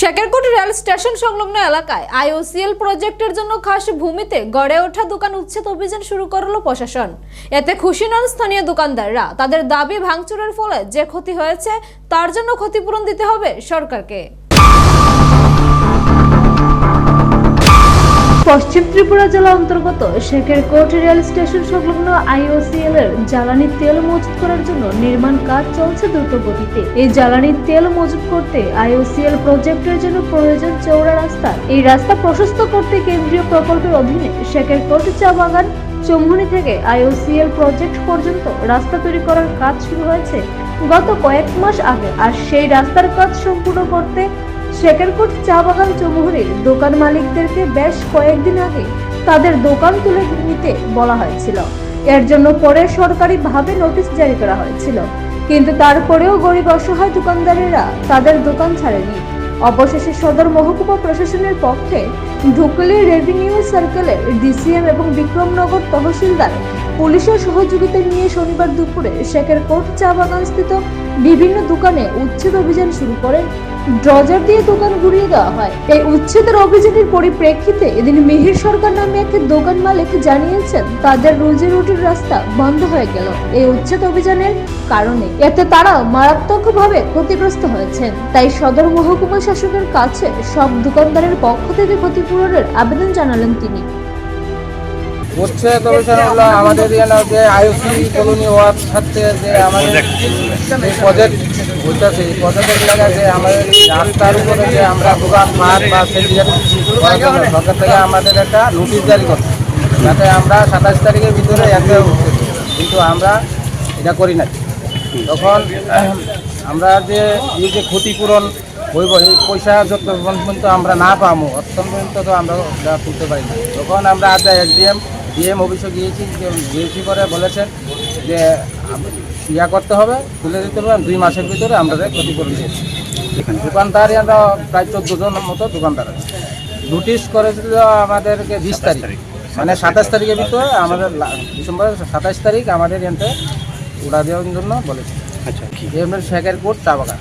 Shekerkot rail station সংলগ্ন এলাকায় IOCL প্রজেক্টের জন্য খাস ভূমিতে গড়ে ওঠা দোকান উচ্ছেদ অভিযান শুরু করল প্রশাসন। এতে খুশি নন স্থানীয় দোকানদাররা। তাদের দাবি ভাঙচুরের ফলে যে ক্ষতি হয়েছে, তার জন্য ক্ষতিপূরণ দিতে হবে সরকারকে। পশ্চিম ত্রিপুরা জেলা অন্তর্গত শেখেরকোট রেল স্টেশন সংলগ্ন আইওসিএল এর জ্বালানি তেল মজুত করার জন্য নির্মাণ কাজ চলছে দ্রুত গতিতে এই জ্বালানি তেল মজুত করতে আইওসিএল প্রজেক্টের জন্য প্রয়োজন চৌড়া রাস্তা। এই রাস্তা প্রশস্ত করতে কেন্দ্রীয় প্রকল্পের অধীনে শেখেরকোট চা বাগান, চৌমুহনী থেকে আইওসিএল প্রজেক্ট পর্যন্ত রাস্তা তৈরি করার কাজ শুরু হয়েছে গত কয়েক মাস আগে। আর সেই রাস্তার কাজ সম্পূর্ণ করতে শেখেরকোট চা বাগান চৌমুহনীর দোকান মালিকদেরকে বেশ কয়েকদিন আগে তাদের দোকান তুলে নিতে বলা হয়েছিল। এর জন্য পরে সরকারিভাবে নোটিশ জারি করা হয়েছিল। কিন্তু তারপরেও গরিব অসহায় দোকানদারেরা তাদের দোকান ছাড়েনি। অবশেষে সদর মহকুমা প্রশাসনের পক্ষে ঢুকলি রেভিনিউ সার্কেলের ডিসিএম এবং বিক্রমনগর তহসিলদার পুলিশের সহযোগিতা নিয়ে শনিবার দুপুরে শেখের কোট চা বাগানস্থিত বিভিন্ন দোকানে উচ্ছেদ অভিযান শুরু করে ড্রজার দিয়ে দোকান ঘুরিয়ে দেওয়া হয়। এই উচ্ছেদের অভিযানের পরিপ্রেক্ষিতে এদিন মিহির সরকার নামে এক দোকান মালিক জানিয়েছেন, তাদের রুজি রুটির রাস্তা বন্ধ হয়ে গেল। এই উচ্ছেদ অভিযানের কারণে এতে তারা মারাত্মকভাবে ক্ষতিগ্রস্ত হয়েছেন। তাই সদর মহকুমা শাসকের কাছে সব দোকানদারের পক্ষ থেকে ক্ষতিপূরণের আবেদন জানালেন তিনি। হচ্ছে তবে স্যার হলো আমাদের এখানে যে আইওসি কলোনি হওয়ার সাথে যে আমাদের যে প্রজেক্ট হইতেছে এই প্রজেক্টের এলাকায় যে আমাদের রাস্তার উপরে যে আমরা দোকান মাঠ বা সরকার থেকে আমাদের একটা নোটিশ জারি করছে যাতে আমরা সাতাশ তারিখের ভিতরে একটা কিন্তু আমরা এটা করি না তখন আমরা যে এই যে ক্ষতিপূরণ হইব এই পয়সা যত পর্যন্ত আমরা না পাবো অতক্ষণ পর্যন্ত তো আমরা তুলতে পারি না তখন আমরা আজ এসডিএম ডিএম অফিসে গিয়েছি গিয়েছি পরে বলেছেন যে ইয়া করতে হবে তুলে দিতে হবে দুই মাসের ভিতরে আমরা ক্ষতিপূরণ দিয়েছি। দোকানদার আমরা প্রায় চোদ্দ জনের মতো দোকানদার আছে। নোটিশ করেছিল আমাদেরকে বিশ তারিখ। মানে সাতাশ তারিখের ভিতরে আমাদের ডিসেম্বরের সাতাশ তারিখ আমাদের এনতে উড়া দেওয়ার জন্য বলেছে। আচ্ছা এমনি শেখের কোট চা বাগান।